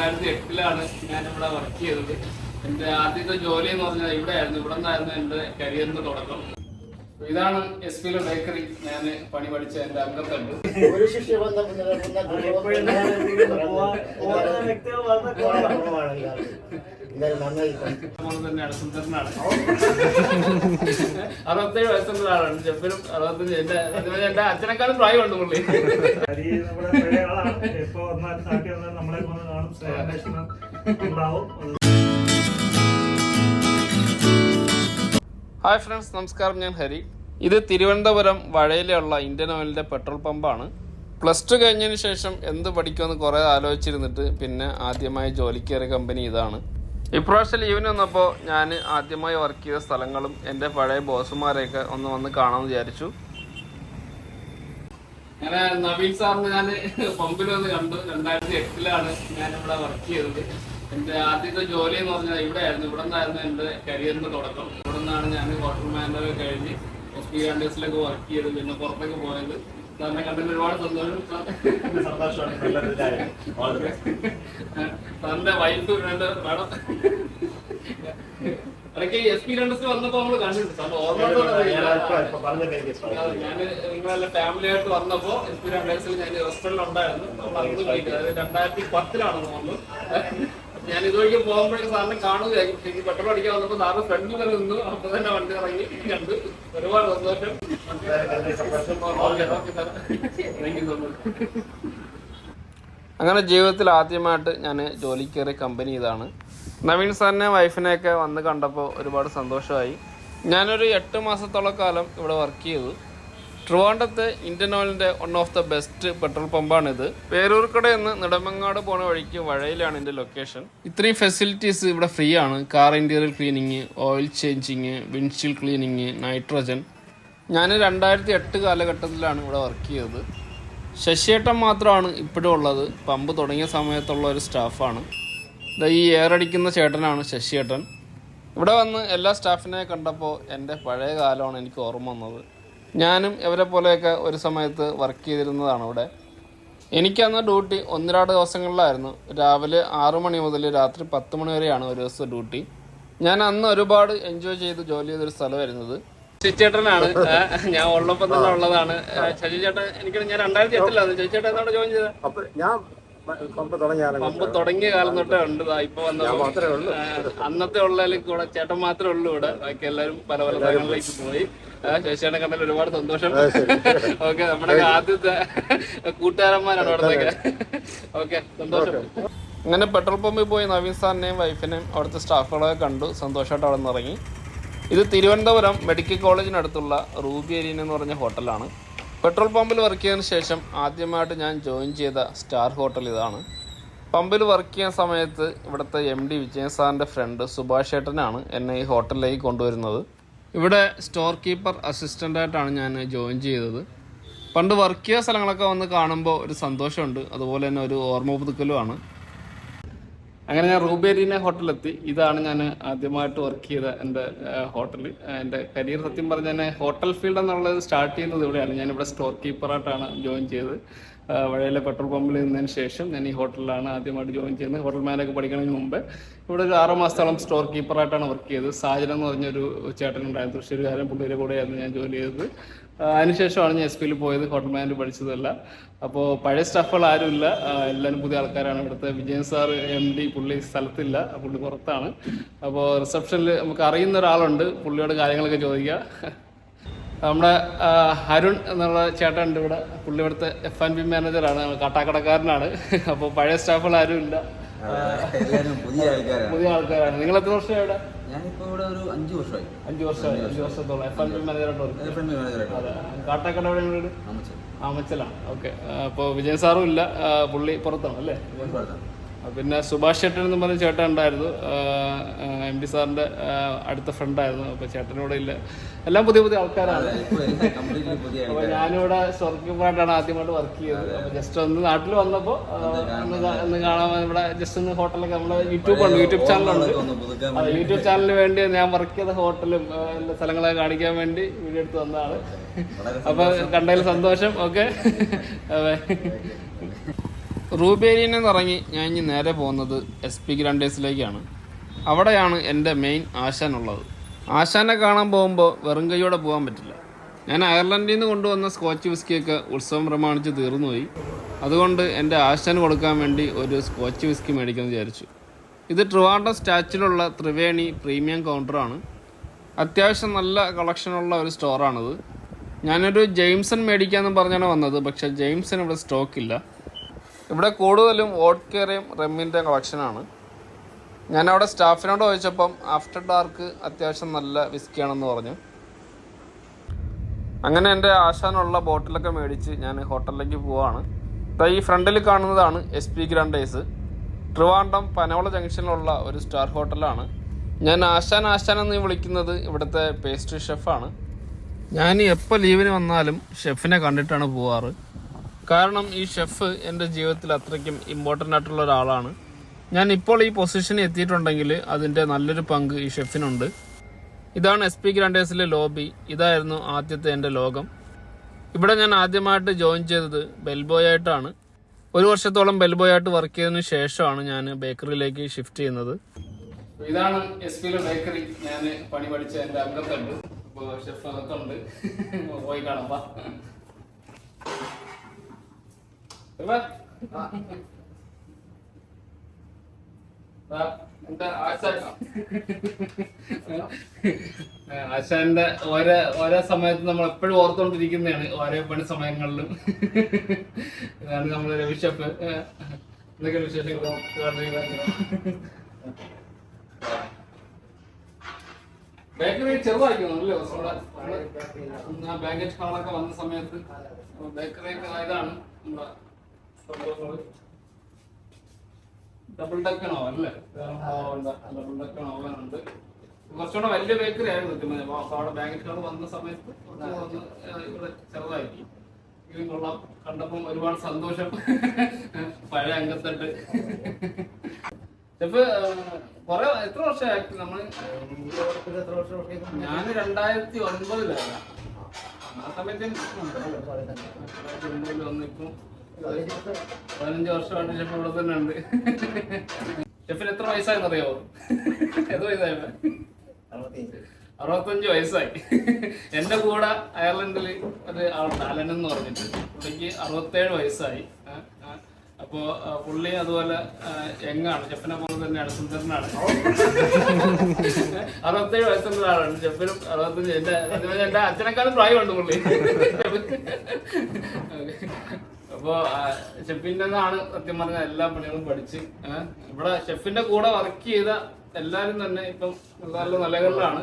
രണ്ടായിരത്തി എട്ടിലാണ് ഞാൻ ഇവിടെ വർക്ക് ചെയ്തത്. എന്റെ ആദ്യത്തെ ജോലി എന്ന് പറഞ്ഞാൽ ഇവിടെ ആയിരുന്നു ഇവിടെ നിന്നായിരുന്നു എന്റെ കരിയറിന്റെ തുടക്കം. ഇതാണ് എസ് പിയിലെ ബേക്കറി ഞാൻ പണി പഠിച്ച എന്റെ അംഗത്തുണ്ട്. ഒരു ശിഷ്യബന്ധം വ്യക്തികൾ വളരെ കുറവാണ്. കുറവാണ് ഇയാൾക്ക്. എന്തായാലും നന്നായി അതുപോലെ തന്നെയാണ് സുന്ദരനാണ് അറുപത്തേഴ് വയസ്സുള്ള ആളാണ് ചെപ്പനും അറുപത്തഞ്ച്. എന്റെ അതുപോലെ എന്റെ അച്ഛനെക്കാളും പ്രായമുണ്ട് പുള്ളി. ഇപ്പൊ വന്നാൽ നാട്ടിൽ വന്നാൽ നമ്മളെ കാണും. സ്നേഹാന്വേഷണം ഉണ്ടാവും. ഹായ് ഫ്രണ്ട്സ് നമസ്കാരം. ഞാൻ ഹരി. ഇത് തിരുവനന്തപുരം വഴയിലുള്ള ഇന്ത്യൻ ഓയിലിന്റെ പെട്രോൾ പമ്പാണ്. പ്ലസ് ടു കഴിഞ്ഞതിന് ശേഷം എന്ത് പഠിക്കുമെന്ന് കുറേ ആലോചിച്ചിരുന്നിട്ട് പിന്നെ ആദ്യമായി ജോലിക്ക് കയറിയ കമ്പനി ഇതാണ്. ഇപ്രാവശ്യം ലീവിന് വന്നപ്പോൾ ഞാൻ ആദ്യമായി വർക്ക് ചെയ്ത സ്ഥലങ്ങളും എന്റെ പഴയ ബോസുമാരെയൊക്കെ ഒന്ന് വന്ന് കാണാമെന്ന് വിചാരിച്ചു. അങ്ങനെ നവീൻ സാറിന് ഞാൻ പമ്പിൽ വന്ന് കണ്ടു. രണ്ടായിരത്തി എട്ടിലാണ് ഞാൻ ഇവിടെ വർക്ക് ചെയ്തത്. എന്റെ ആദ്യത്തെ ജോലി എന്ന് പറഞ്ഞാൽ ഇവിടെ ആയിരുന്നു ഇവിടെ നിന്നായിരുന്നു എന്റെ കരിയറിന്റെ തുടക്കം. ഇവിടെ നിന്നാണ് ഞാൻ മാനേജർ കഴിഞ്ഞ് എസ് പി കണ്ടേഴ്സിലൊക്കെ വർക്ക് ചെയ്ത് പിന്നെ പുറത്തേക്ക് പോയത്. സാറിന്റെ വൈഫ് രണ്ട് മാഡം. ഇടയ്ക്ക് എസ് പി കാൻഡേഴ്സിൽ വന്നപ്പോ നമ്മൾ കണ്ടിട്ടുണ്ട്. സാറിന് ഓർമ്മ. ഞാൻ ഇപ്പൊ- ഇപ്പൊ പറഞ്ഞത് എനിക്ക് ഇഷ്ടമായി. ഞാൻ നിങ്ങളെ ഫാമിലി ആയിട്ട് വന്നപ്പോ എസ് പി രണ്ടാഴ്ചയിൽ ഞാൻ ഹോസ്റ്റലിൽ ഉണ്ടായിരുന്നു. നമ്മൾ അന്ന് രണ്ടായിരത്തി പത്തിലാണ് തോന്നുന്നു. ഞാൻ ഇതുവഴി പോകുമ്പോഴേക്കും സാറിനെ കാണുകയായി എനിക്ക് പെട്രോൾ അടിക്കാൻ വന്നപ്പോ സാറിന് ഫ്രണ്ട് വരെ നിന്ന്. അപ്പൊ തന്നെ വണ്ടി ഇറങ്ങി കണ്ടു. ഒരുപാട് സന്തോഷം. അങ്ങനെ ജീവിതത്തിൽ ആദ്യമായിട്ട് ഞാൻ ജോലിക്ക് കയറിയ കമ്പനി ഇതാണ്. നവീൻ സാറിനെ വൈഫിനെയൊക്കെ വന്ന് കണ്ടപ്പോൾ ഒരുപാട് സന്തോഷമായി. ഞാനൊരു എട്ട് മാസത്തോളം കാലം ഇവിടെ വർക്ക് ചെയ്തു. ട്രിവാൻഡത്തെ Indian ഓയിലിന്റെ one of the best petrol പമ്പാണിത്. Peroorkada എന്ന് നെടുമങ്ങാട് പോണ വഴിക്ക് വഴയിലാണ് ഇതിന്റെ ലൊക്കേഷൻ ഇത്രയും ഫെസിലിറ്റീസ് ഇവിടെ ഫ്രീ ആണ്. Car interior cleaning oil changing windshield cleaning nitrogen ഞാൻ രണ്ടായിരത്തി എട്ട് കാലഘട്ടത്തിലാണ് ഇവിടെ വർക്ക് ചെയ്തത്. ശശിയേട്ടൻ മാത്രമാണ് ഇപ്പോഴും ഉള്ളത്. പമ്പ് തുടങ്ങിയ സമയത്തുള്ള ഒരു സ്റ്റാഫാണ് ഈ ഏറടിക്കുന്ന ചേട്ടനാണ് ശശിയേട്ടൻ. ഇവിടെ വന്ന് എല്ലാ സ്റ്റാഫിനെ കണ്ടപ്പോൾ എന്റെ പഴയ കാലമാണ് എനിക്ക് ഓർമ്മ വന്നത്. ഞാനും ഇവരെ പോലെയൊക്കെ ഒരു സമയത്ത് വർക്ക് ചെയ്തിരുന്നതാണ് ഇവിടെ. എനിക്കന്ന് ഡ്യൂട്ടി ഒന്നിരാട് ദിവസങ്ങളിലായിരുന്നു. രാവിലെ ആറു മണി മുതൽ രാത്രി പത്ത് മണി വരെയാണ് ഒരു ദിവസം ഡ്യൂട്ടി ഞാൻ അന്ന് ഒരുപാട് എൻജോയ് ചെയ്ത് ജോലി ചെയ്തൊരു സ്ഥലമായിരുന്നത്. ചേട്ടനാണ്. ഞാൻ ഉള്ളപ്പം തന്നെ ഉള്ളതാണ്. ശശി ചേട്ടൻ എനിക്ക് ഞാൻ രണ്ടായിരത്തി എട്ടിലാണ് ശശി ചേട്ടൻ എന്നോട് ജോയിൻ ചെയ്തത്? ഞാൻ പമ്പ് തുടങ്ങിയ കാലം തൊട്ടേ ഉണ്ട്. ദാ ഇപ്പൊ വന്ന മാത്രമേ ഉള്ളൂ. അന്നത്തെ ഉള്ളതിൽ കൂടെ ചേട്ടൻ മാത്രമേ ഉള്ളൂ ഇവിടെ. ബാക്കി എല്ലാവരും പല പല സ്ഥലങ്ങളിലേക്ക് പോയി. ആ, കണ്ടാൽ കണ്ടതിൽ ഒരുപാട് സന്തോഷം. ഓക്കെ നമ്മുടെ ആദ്യത്തെ കൂട്ടുകാരന്മാരാണ് അവിടത്തേക്ക് ഓക്കെ സന്തോഷം. അങ്ങനെ പെട്രോൾ പമ്പിൽ പോയി നവീൻ സാറിനെയും വൈഫിനെയും അവിടുത്തെ സ്റ്റാഫുകളൊക്കെ കണ്ടു. സന്തോഷമായിട്ട് അവിടെ നിന്ന് ഇറങ്ങി. ഇത് തിരുവനന്തപുരം മെഡിക്കൽ കോളേജിനടുത്തുള്ള റൂബി എരീൻ എന്ന് പറഞ്ഞ ഹോട്ടലാണ്. പെട്രോൾ പമ്പിൽ വർക്ക് ചെയ്തതിന് ശേഷം ആദ്യമായിട്ട് ഞാൻ ജോയിൻ ചെയ്ത സ്റ്റാർ ഹോട്ടൽ ഇതാണ്. പമ്പിൽ വർക്ക് ചെയ്യുന്ന സമയത്ത് ഇവിടുത്തെ എം ഡി വിജയൻ സാറിന്റെ ഫ്രണ്ട് സുഭാഷ് ഏട്ടനാണ് എന്നെ ഈ ഹോട്ടലിലേക്ക് കൊണ്ടുവരുന്നത്. ഇവിടെ സ്റ്റോർ കീപ്പർ അസിസ്റ്റന്റായിട്ടാണ് ഞാൻ ജോയിൻ ചെയ്തത്. പണ്ട് വർക്ക് ചെയ്ത സ്ഥലങ്ങളൊക്കെ വന്ന് കാണുമ്പോൾ ഒരു സന്തോഷമുണ്ട്. അതുപോലെ തന്നെ ഒരു ഓർമ്മ പുതുക്കലുമാണ്. അങ്ങനെ ഞാൻ റൂബേരിനെ ഹോട്ടലിലെത്തി. ഇതാണ് ഞാൻ ആദ്യമായിട്ട് വർക്ക് ചെയ്ത എന്റെ ഹോട്ടൽ എന്റെ കരിയർ സത്യം പറഞ്ഞാൽ ഹോട്ടൽ ഫീൽഡ് എന്നുള്ളത് സ്റ്റാർട്ട് ചെയ്യുന്നത് ഇവിടെയാണ്. ഞാനിവിടെ സ്റ്റോർ കീപ്പറായിട്ടാണ് ജോയിൻ ചെയ്തത്. വഴയിലെ പെട്രോൾ പമ്പിൽ നിന്നതിന് ശേഷം ഞാൻ ഈ ഹോട്ടലിലാണ് ആദ്യമായിട്ട് ജോയിൻ ചെയ്യുന്നത്. ഹോട്ടൽ മാനേജ് പഠിക്കുന്നതിന് മുമ്പ് ഇവിടെ ഒരു ആറ് മാസത്തോളം സ്റ്റോർ കീപ്പറായിട്ടാണ് വർക്ക് ചെയ്തത്. സാജൻ എന്ന് പറഞ്ഞൊരു ചേട്ടനുണ്ടായിരുന്നു തൃശ്ശൂരുകാരൻ പുള്ളിയുടെ കൂടെയായിരുന്നു ഞാൻ ജോലി ചെയ്തത്. അതിനുശേഷമാണ് ഞാൻ എസ് പിയിൽ പോയത്. ഹോട്ടൽ മാനേജ് പഠിച്ചതല്ല. അപ്പോൾ പഴയ സ്റ്റാഫുകൾ ആരുമില്ല. എല്ലാവരും പുതിയ ആൾക്കാരാണ്. ഇവിടുത്തെ വിജയൻ സാർ എം ഡി പുള്ളി സ്ഥലത്തില്ല. പുള്ളി പുറത്താണ്. അപ്പോൾ റിസപ്ഷനിൽ നമുക്ക് അറിയുന്ന ഒരാളുണ്ട്. പുള്ളിയോട് കാര്യങ്ങളൊക്കെ ചോദിക്കുക നമ്മുടെ അരുൺ എന്നുള്ള ചേട്ടൻ ഉണ്ട് ഇവിടെ. പുള്ളി ഇവിടുത്തെ എഫ് ആൻഡ് ബി മാനേജറാണ് കാട്ടാക്കടക്കാരനാണ്. അപ്പോൾ പഴയ സ്റ്റാഫുകൾ ആരും ഇല്ല. പുതിയ ആൾക്കാരാണ്. നിങ്ങൾ എത്ര വർഷം ഇവിടെ? ഞാനിപ്പോ ഇവിടെ ഒരു അഞ്ച് വർഷമായി. അഞ്ച് വർഷമായി അഞ്ച് വർഷത്തോളം. എഫ് ആൻഡ് ബി മാനേജറായിട്ട് അതെ. കാട്ടാക്കട എവിടെ ആമച്ചലാണ് ഓക്കെ അപ്പോൾ വിജയൻ സാറും ഇല്ല. പുള്ളി പുറത്താണ് അല്ലേ? ആ, പിന്നെ സുഭാഷ് ചേട്ടൻ എന്ന് പറഞ്ഞ ചേട്ടൻ ഉണ്ടായിരുന്നു. എം ഡി സാറിന്റെ അടുത്ത ഫ്രണ്ടായിരുന്നു അപ്പോൾ ചേട്ടനോടെ ഇല്ല. എല്ലാം പുതിയ പുതിയ ആൾക്കാരാണ്. അപ്പൊ അപ്പോൾ ഞാനിവിടെ സ്വർഗീയമായിട്ടാണ് ആദ്യമായിട്ട് വർക്ക് ചെയ്തത് അപ്പോൾ ജസ്റ്റ് ഒന്ന് നാട്ടിൽ വന്നപ്പോൾ ഒന്ന് കാണാൻ ഇവിടെ ജസ്റ്റ് ഒന്ന് ഹോട്ടലൊക്കെ നമ്മുടെ യൂട്യൂബ് ഉണ്ട് യൂട്യൂബ് ചാനലുണ്ട് യൂട്യൂബ് ചാനലിന് വേണ്ടി. ഞാൻ വർക്ക് ചെയ്ത ഹോട്ടലും എല്ലാ സ്ഥലങ്ങളൊക്കെ കാണിക്കാൻ വേണ്ടി വീഡിയോ എടുത്ത് വന്നതാണ്. അപ്പോൾ അപ്പൊ കണ്ടതിൽ സന്തോഷം. ഓക്കെ റൂബേരിയിൽ നിന്ന് ഇറങ്ങി ഞാൻ ഇനി നേരെ പോകുന്നത് എസ് പി ഗ്രാൻഡേഴ്സിലേക്കാണ് അവിടെയാണ് എന്റെ മെയിൻ ആശാനുള്ളത്. ആശാനെ കാണാൻ പോകുമ്പോൾ വെറും കൈയോടെ പോകാൻ പറ്റില്ല. ഞാൻ അയർലൻഡിൽ നിന്ന് കൊണ്ടുവന്ന സ്കോച്ച് വിസ്കിയൊക്കെ ഉത്സവം പ്രമാണിച്ച് തീർന്നുപോയി. അതുകൊണ്ട് എന്റെ ആശാന് കൊടുക്കാൻ വേണ്ടി ഒരു സ്കോച്ച് വിസ്കി മേടിക്കാമെന്ന് വിചാരിച്ചു. ഇത് ട്രിവാൻഡ്രം സ്റ്റാച്ചിലുള്ള ത്രിവേണി പ്രീമിയം കൗണ്ടറാണ് അത്യാവശ്യം നല്ല കളക്ഷനുള്ള ഒരു സ്റ്റോറാണിത് ഞാനൊരു ജെയിംസൺ മേടിക്കാമെന്ന് പറഞ്ഞാണ് വന്നത് പക്ഷേ ജെയിംസൺ ഇവിടെ സ്റ്റോക്കില്ല ഇവിടെ കൂടുതലും വോട്ട്കേറയും റെമ്മിന്റെ കളക്ഷനാണ് ഞാൻ അവിടെ സ്റ്റാഫിനോട് ചോദിച്ചപ്പം ആഫ്റ്റർ ഡാർക്ക് അത്യാവശ്യം നല്ല വിസ്കിയാണെന്ന് പറഞ്ഞു. അങ്ങനെ എന്റെ ആശാനുള്ള ബോട്ടിലൊക്കെ മേടിച്ച് ഞാൻ ഹോട്ടലിലേക്ക് പോവാണ്. ഈ ഫ്രണ്ടിൽ കാണുന്നതാണ് എസ് പി ഗ്രാൻഡേസ്. ട്രിവാൻഡം പനോള ജംഗ്ഷനിലുള്ള ഒരു സ്റ്റാർ ഹോട്ടലാണ്. ഞാൻ ആശാൻ ആശാൻ എന്ന് വിളിക്കുന്നത് ഇവിടുത്തെ പേസ്ട്രി ഷെഫാണ്. ഞാൻ എപ്പോൾ ലീവിന് വന്നാലും ഷെഫിനെ കണ്ടിട്ടാണ് പോവാറ്. കാരണം ഈ ഷെഫ് എന്റെ ജീവിതത്തിൽ അത്രയ്ക്കും ഇമ്പോർട്ടന്റ് ആയിട്ടുള്ള ഒരാളാണ്. ഞാൻ ഇപ്പോൾ ഈ പൊസിഷനിൽ എത്തിയിട്ടുണ്ടെങ്കിൽ അതിന്റെ നല്ലൊരു പങ്ക് ഈ ഷെഫിനുണ്ട് ഇതാണ് എസ് പി ഗ്രാൻഡേഴ്സിലെ ലോബി ഇതായിരുന്നു ആദ്യത്തെ എന്റെ ലോകം. ഇവിടെ ഞാൻ ആദ്യമായിട്ട് ജോയിൻ ചെയ്തത് ബെൽബോയ് ആയിട്ടാണ്. ഒരു വർഷത്തോളം ബെൽബോയ് ആയിട്ട് വർക്ക് ചെയ്തതിന് ശേഷമാണ് ഞാൻ ബേക്കറിയിലേക്ക് ഷിഫ്റ്റ് ചെയ്യുന്നത്. ഇതാണ് എസ് പിയിലെ ബേക്കറി ഞാൻ പണി പഠിച്ച എന്റെ അംഗത്തുണ്ട്. അപ്പോൾ ഷെഫ് അകത്തുണ്ട് പോയി കാണാം വാ. വാ. വാ. എന്താ ആശാൻ ആശാന്റെ ഓരോ ഓരോ സമയത്ത് നമ്മൾ എപ്പോഴും ഓർത്തോണ്ടിരിക്കുന്നതാണ് ഓരോ പണി സമയങ്ങളിലും. ഇതാണ് നമ്മൾ രവി എന്തൊക്കെ വിശേഷങ്ങൾ? ബേക്കറി ചെറുതായിരിക്കുന്നു അല്ലേ? ബാങ്കേജ് ഹാളൊക്കെ വന്ന സമയത്ത്. ബേക്കറി ഇതാണ് നമ്മുടെ ഡബിൾ ഡക്കൺ ഓവൻ അല്ലേ? ഡബിൾ ഡക്കൺ ഓവൻ ഉണ്ട്. കുറച്ചുകൂടെ വലിയ ബേക്കറി ആയിരുന്നു നിൽക്കുന്നത് അപ്പൊ അപ്പൊ അവിടെ ബാങ്കറ്റ് വന്ന സമയത്ത് ഇവിടെ ചെറുതായിരിക്കും. ഇത് കൊള്ളാം. കണ്ടപ്പം ഒരുപാട് സന്തോഷം. പഴയ അംഗത്തുണ്ട് ഇപ്പൊ കൊറേ എത്ര വർഷമായി ആക്ട് നമ്മൾ എത്ര വർഷം work ഞാൻ രണ്ടായിരത്തി ഒൻപതിലായിരുന്നു ആ സമയത്ത് ഒൻപതിൽ വന്നിപ്പം പതിനഞ്ച് വർഷമായിട്ട് ഷെഫ് ഇവിടെ തന്നെ ഉണ്ട്. ഷെഫിന് എത്ര വയസ്സായെന്ന് അറിയാമോ എത്ര വയസ്സായ. അറുപത്തഞ്ച് വയസ്സായി. എന്റെ കൂടെ അയർലൻഡിൽ അത് ആളുണ്ട് അലൻ എന്ന് പറഞ്ഞിട്ട് പുള്ളിക്ക് അറുപത്തേഴ് വയസ്സായി. അപ്പോ പുള്ളി അതുപോലെ യങ്ങാണ്. ജപ്പനെ പോലെ തന്നെയാണ് സുന്ദരനാണ്. അറുപത്തേഴ് വയസ്സുള്ള ആളാണ്. ജപ്പനും അറുപത്തഞ്ച്. അതുപോലെ എന്റെ അച്ഛനെക്കാളും പ്രായമുണ്ട് പുള്ളി. അപ്പോ ഷെഫിന്റെ ആണ് സത്യം പറഞ്ഞ എല്ലാ പണികളും പഠിച്ച് ഇവിടെ ഷെഫിന്റെ കൂടെ വർക്ക് ചെയ്ത എല്ലാരും തന്നെ ഇപ്പം നല്ല നിലകളിലാണ്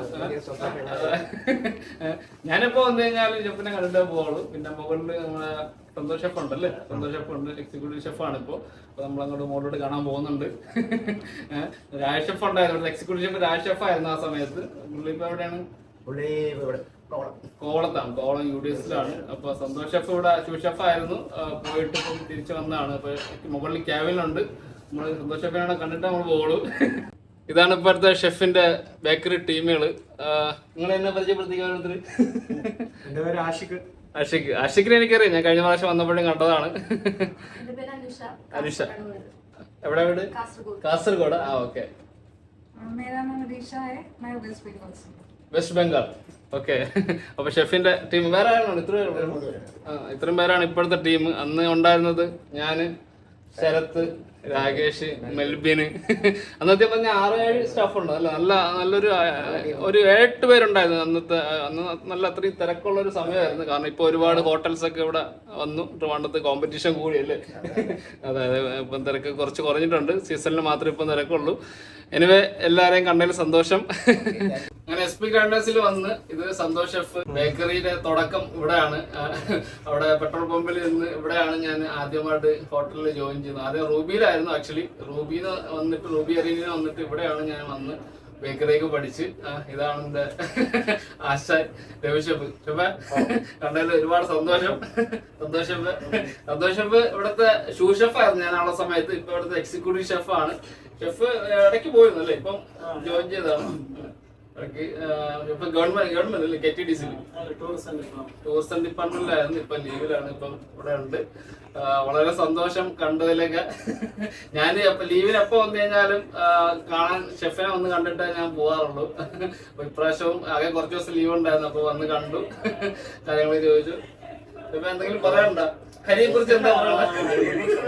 ഞാനിപ്പോ വന്നു കഴിഞ്ഞാൽ ഷെഫിനെ കണ്ടിട്ടേ പോകുള്ളു പിന്നെ മുകളിൽ നമ്മളെ സന്തോഷ് ഷെഫ് ഉണ്ടല്ലേ സന്തോഷ് ഷെഫ് ഉണ്ട് എക്സിക്യൂട്ടീവ് ഷെഫാണ് ഇപ്പോ അപ്പൊ നമ്മൾ അങ്ങോട്ട് മുകളിലോട്ട് കാണാൻ പോകുന്നുണ്ട്. രാജ് ഷെഫ് ഉണ്ടായിരുന്നു എക്സിക്യൂട്ടീവ് ഷെഫ് രാജ് ഷെഫ് ആയിരുന്നു ആ സമയത്ത്. പുള്ളി ഇപ്പൊ എവിടെയാണ്? കോളത്താണ് കോളം യു ഡി എസിലാണ് അപ്പൊ സന്തോഷ് ഷെഫ് ഇവിടെ ഷൂ ഷെഫ് ആയിരുന്നു. പോയിട്ട് ഇപ്പം തിരിച്ചു വന്നതാണ്. അപ്പൊ മുകളിൽ ക്യാബിനുണ്ട് നമ്മൾ സന്തോഷ് ഷെഫിനാണ് കണ്ടിട്ട് നമ്മൾ പോകുള്ളൂ ഇതാണ് ഇപ്പോഴത്തെ ഷെഫിന്റെ ബേക്കറി ടീമുകൾ നിങ്ങൾ എന്നെ പരിചയപ്പെടുത്തിക്കാൻ ഓരോരുത്തര് എന്റെ പേര് എനിക്കറിയാം. ഞാൻ കഴിഞ്ഞ പ്രാവശ്യം വന്നപ്പോഴും കണ്ടതാണ്. അനുഷ. എവിടെ വീട്? കാസർഗോഡ്. ആ ഓക്കെ. വെസ്റ്റ് ബംഗാൾ. ഓക്കെ. അപ്പൊ ഷെഫിന്റെ ടീം വേറെ ആരാണ്? ഇത്ര ഇത്രയും പേരാണ് ഇപ്പോഴത്തെ ടീം. അന്ന് ഉണ്ടായിരുന്നത് ഞാൻ ശരത്ത് രാകേഷ് മെൽബിന്. അന്നത്തെ പറഞ്ഞ ആറ് ഏഴ് സ്റ്റാഫ് ഉണ്ട്. അല്ല നല്ല നല്ലൊരു ഒരു എട്ട് പേരുണ്ടായിരുന്നു അന്നത്തെ അന്ന് നല്ല അത്രയും തിരക്കുള്ള ഒരു സമയമായിരുന്നു. കാരണം ഇപ്പൊ ഒരുപാട് ഹോട്ടൽസ് ഒക്കെ ഇവിടെ വന്നു. ട്രിവാണ്ടത്ത് കോമ്പറ്റീഷൻ കൂടിയല്ലേ? അതായത് അതെ ഇപ്പം തിരക്ക് കുറച്ച് കുറഞ്ഞിട്ടുണ്ട്. സീസണിൽ മാത്രമേ ഇപ്പം തിരക്കുള്ളൂ. എനിവേ എല്ലാരെയും കണ്ടതിൽ സന്തോഷം. അങ്ങനെ എസ് പി ഗ്രാൻഡേഴ്സിൽ വന്ന് ഇത് സന്തോഷ് ഷെഫ് ബേക്കറിയുടെ തുടക്കം ഇവിടെയാണ്. അവിടെ പെട്രോൾ പമ്പിൽ നിന്ന് ഇവിടെയാണ് ഞാൻ ആദ്യമായിട്ട് ഹോട്ടലിൽ ജോയിൻ ചെയ്യുന്നത് ആദ്യം റൂബിയിലായിരുന്നു ആക്ച്വലി റൂബിന്ന് വന്നിട്ട് റൂബി അരീനിന് വന്നിട്ട് ഇവിടെയാണ് ഞാൻ വന്ന് ബേക്കറിയൊക്കെ പഠിച്ച്. ഇതാണ് എന്റെ ആശാൻ രവിഷപ്പ് കണ്ടതിൽ ഒരുപാട് സന്തോഷം. സന്തോഷ് ഷെഫ് സന്തോഷ് ഷെഫ് ഇവിടുത്തെ ഷൂ ഷെഫായിരുന്നു ഞാൻ ആ സമയത്ത്. ഇപ്പൊ ഇവിടുത്തെ എക്സിക്യൂട്ടീവ് ഷെഫാണ് ഷെഫ് ഇടയ്ക്ക് പോയിരുന്നു അല്ലേ ഇപ്പം ജോയിൻ ചെയ്തതാണ്. ഇപ്പൊ ഗവൺമെന്റ് ഗവൺമെന്റ് അല്ലേ? K T D C tourism ഡിപ്പാർട്ട്മെന്റിലായിരുന്നു. ഇപ്പൊ ലീവിലാണ്. ഇപ്പം ഇവിടെ ഉണ്ട്. വളരെ സന്തോഷം കണ്ടതിലൊക്കെ. ഞാൻ ലീവിന് എപ്പോ വന്നു കഴിഞ്ഞാലും കാണാൻ ഷെഫിനെ വന്ന് കണ്ടിട്ടേ ഞാൻ പോവാറുള്ളൂ. അപ്പൊ ഇപ്രാവശ്യവും ആകെ കുറച്ച് ദിവസം ലീവ് ഉണ്ടായിരുന്നു. അപ്പൊ വന്ന് കണ്ടു. കാര്യങ്ങൾ ചോദിച്ചു. ഇപ്പൊ എന്തെങ്കിലും പറയാനുണ്ടോ? ഹരിയെ കുറിച്ച് എന്താ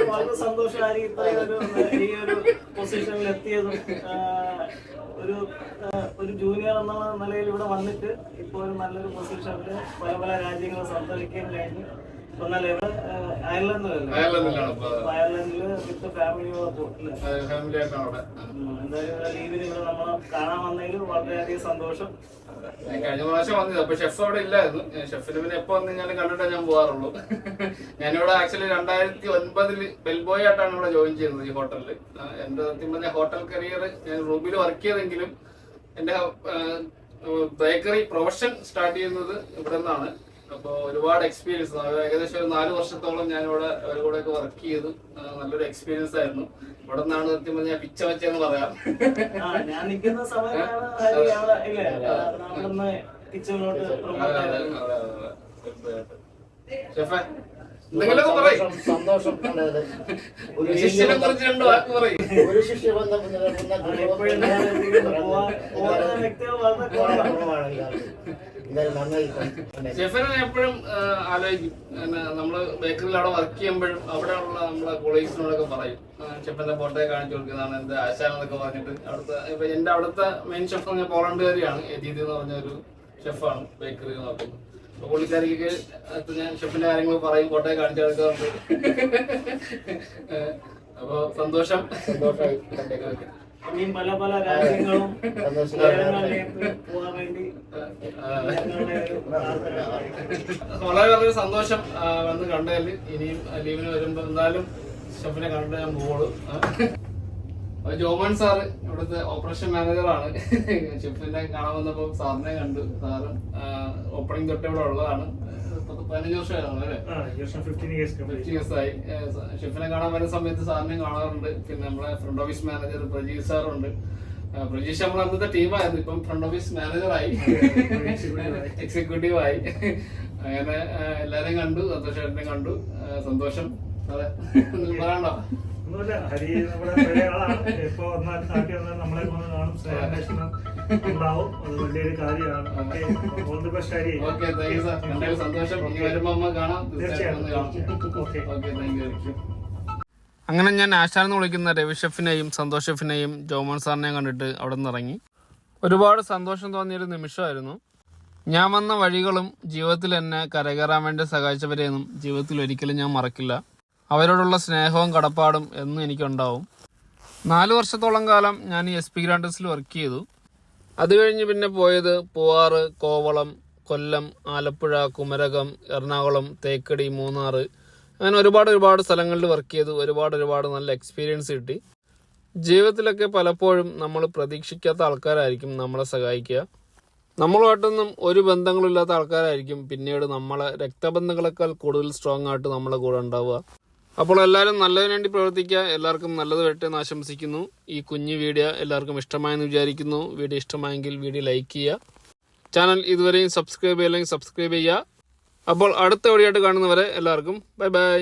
വളരെ സന്തോഷമായി ഇത്രയും ഒരു ഈ ഒരു പൊസിഷനിൽ എത്തിയതും ഒരു ഒരു ജൂനിയർ എന്നുള്ള നിലയിൽ ഇവിടെ വന്നിട്ട് ഇപ്പോൾ ഒരു നല്ലൊരു പൊസിഷനിൽ പല പല രാജ്യങ്ങൾ സന്ദർശിക്കുകയും കഴിഞ്ഞു. അയർലൻഡിൽ വിത്ത് ഫാമിലിയോടൊപ്പം അവിടെ. ഉം, എന്തായാലും ഇവിടെ ലീവിന് ഇവിടെ നമ്മളെ കാണാൻ വന്നതിൽ വളരെയധികം സന്തോഷം. കഴിഞ്ഞ പ്രാവശ്യം വന്നത് അപ്പൊ ഷെഫ് അവിടെ ഇല്ലായിരുന്നു. ഷെഫിന് പിന്നെ എപ്പോ വന്നു ഞാൻ കണ്ടിട്ടേ ഞാൻ പോകാറുള്ളൂ ഞാനിവിടെ ആക്ച്വലി രണ്ടായിരത്തി ഒൻപതിൽ ബെൽബോയ് ആയിട്ടാണ് ഇവിടെ ജോയിൻ ചെയ്യുന്നത് ഈ ഹോട്ടലിൽ എന്റെ സത്യം പറഞ്ഞ ഹോട്ടൽ കരിയർ ഞാൻ റൂമിൽ വർക്ക് ചെയ്തെങ്കിലും എന്റെ ബേക്കറി പ്രൊഫഷൻ സ്റ്റാർട്ട് ചെയ്യുന്നത് ഇവിടെ നിന്നാണ്. അപ്പോൾ ഒരുപാട് എക്സ്പീരിയൻസ് ഏകദേശം ഒരു നാല് വർഷത്തോളം ഞാൻ ഇവിടെ അവരുടെ കൂടെ ഒക്കെ വർക്ക് ചെയ്തു നല്ലൊരു എക്സ്പീരിയൻസ് ആയിരുന്നു. ഇവിടെ നിന്നാണ് സത്യം പറഞ്ഞാൽ പിച്ച വെച്ചെന്ന് പറയാം. ഞാൻ നിൽക്കുന്ന സമയത്താണ് ഷെഫേ സന്തോഷം ഒരു ശിഷ്യനെ കുറിച്ച് രണ്ട് വാക്ക് പറയും. ഒരു ശിഷ്യ ബന്ധം എപ്പോഴും ആലോചിക്കും. പിന്നെ നമ്മൾ ബേക്കറിയിൽ അവിടെ വർക്ക് ചെയ്യുമ്പോഴും അവിടെ ഉള്ള നമ്മളെ കൊളീഗ്സിനോടൊക്കെ പറയും. ഷെഫിന്റെ ഫോട്ടോ കാണിച്ചു കൊടുക്കുന്നതാണ് എന്റെ ആശാൻ എന്നൊക്കെ പറഞ്ഞിട്ട് അവിടുത്തെ ഇപ്പൊ എന്റെ അവിടുത്തെ മെയിൻ ഷെഫ് എന്ന് പറഞ്ഞാൽ പോളണ്ടുകാരിയാണ് എതീതി എന്ന് പറഞ്ഞ ഒരു ഷെഫാണ് ബേക്കറി നോക്കുന്നത് പുള്ളിക്കാരിക്ക് ഞാൻ ഷെഫിന്റെ കാര്യങ്ങൾ പറയും കോട്ടയം കാണിച്ചു കൊടുക്കാറുണ്ട് അപ്പൊ സന്തോഷം. സന്തോഷം. ഇനിയും പല പല പ്രാർത്ഥന വളരെ വളരെ സന്തോഷം വന്ന് കണ്ടതിൽ ഇനിയും ലീവിന് വരുമ്പോ എന്തായാലും ഷെഫിനെ കണ്ടിട്ട് ഞാൻ പോകുള്ളൂ അപ്പൊ ജോമൻ സാറ്. ഇവിടുത്തെ ഓപ്പറേഷൻ മാനേജറാണ് ഷെഫിനെ കാണാൻ വന്നപ്പോ സാറിനെ കണ്ടു. സാറ് ഓപ്പണിംഗ് തൊട്ട് ഇവിടെ ഉള്ളതാണ്. പതിനഞ്ച് വർഷമായിരുന്നു അല്ലേ? ഫിഫ്റ്റീൻ ഇയേഴ്സ് ആയി. കാണാൻ വരുന്ന സമയത്ത് സാറിനെ കാണാറുണ്ട്. പിന്നെ നമ്മളെ ഫ്രണ്ട് ഓഫീസ് മാനേജർ പ്രജീഷ് സാറുണ്ട്. പ്രജീഷ് നമ്മൾ അന്നത്തെ ടീമായിരുന്നു ഇപ്പം ഫ്രണ്ട് ഓഫീസ് മാനേജറായി എക്സിക്യൂട്ടീവായി അങ്ങനെ എല്ലാരെയും കണ്ടു. സന്തോഷേട്ടനെ കണ്ടു. സന്തോഷം. അതെ. പറയണ്ടോ. ഒന്നുമില്ല. ഹരി നമ്മുടെ പഴയ ആളാണ്. ഇപ്പൊ വന്നാൽ നാട്ടിൽ വന്നാൽ നമ്മളെ കൊണ്ട് കാണും. സ്നേഹാന്വേഷണം ഉണ്ടാവും അത് വലിയൊരു കാര്യമാണ്. Okay. All the best Hari സന്തോഷം. തീർച്ചയായും അങ്ങനെ ഞാൻ ആശാനെന്ന് വിളിക്കുന്ന രവി ഷെഫിനെയും സന്തോഷ് ഷെഫിനെയും ജോമോൻ സാറിനെയും കണ്ടിട്ട് അവിടെ നിന്ന് ഇറങ്ങി. ഒരുപാട് സന്തോഷം തോന്നിയൊരു നിമിഷമായിരുന്നു. ഞാൻ വന്ന വഴികളും ജീവിതത്തിൽ എന്നെ കരകയറാൻ വേണ്ടി സഹായിച്ചവരെയൊന്നും ജീവിതത്തിൽ ഒരിക്കലും ഞാൻ മറക്കില്ല. അവരോടുള്ള സ്നേഹവും കടപ്പാടും എന്നും എനിക്കുണ്ടാവും. നാല് വർഷത്തോളം കാലം ഞാൻ ഈ എസ് പി ഗ്രാൻഡസിൽ വർക്ക് ചെയ്തു. അത് കഴിഞ്ഞ് പിന്നെ പോയത് പൂവാറ് കോവളം കൊല്ലം ആലപ്പുഴ കുമരകം എറണാകുളം തേക്കടി മൂന്നാറ്. അങ്ങനെ ഒരുപാട് ഒരുപാട് സ്ഥലങ്ങളിൽ വർക്ക് ചെയ്തു. ഒരുപാട് ഒരുപാട് നല്ല എക്സ്പീരിയൻസ് കിട്ടി. ജീവിതത്തിലൊക്കെ പലപ്പോഴും നമ്മൾ പ്രതീക്ഷിക്കാത്ത ആൾക്കാരായിരിക്കും നമ്മളെ സഹായിക്കുക. നമ്മളുമായിട്ടൊന്നും ഒരു ബന്ധങ്ങളില്ലാത്ത ആൾക്കാരായിരിക്കും പിന്നീട് നമ്മളെ രക്തബന്ധങ്ങളെക്കാൾ കൂടുതൽ സ്ട്രോങ് ആയിട്ട് നമ്മളെ കൂടെ ഉണ്ടാവുക. അപ്പോൾ എല്ലാവരും നല്ലതിന് വേണ്ടി പ്രവർത്തിക്കുക. എല്ലാവർക്കും നല്ലത് വരട്ടെ എന്ന് ആശംസിക്കുന്നു. ഈ കുഞ്ഞു വീഡിയോ എല്ലാവർക്കും ഇഷ്ടമായെന്ന് വിചാരിക്കുന്നു. വീഡിയോ ഇഷ്ടമായെങ്കിൽ വീഡിയോ ലൈക്ക് ചെയ്യുക. ചാനൽ ഇതുവരെയും സബ്സ്ക്രൈബ് ചെയ്യില്ലെങ്കിൽ സബ്സ്ക്രൈബ് ചെയ്യുക. അപ്പോൾ അടുത്ത വീഡിയോ ആയിട്ട് കാണുന്നവരെ എല്ലാവർക്കും ബൈ ബൈ.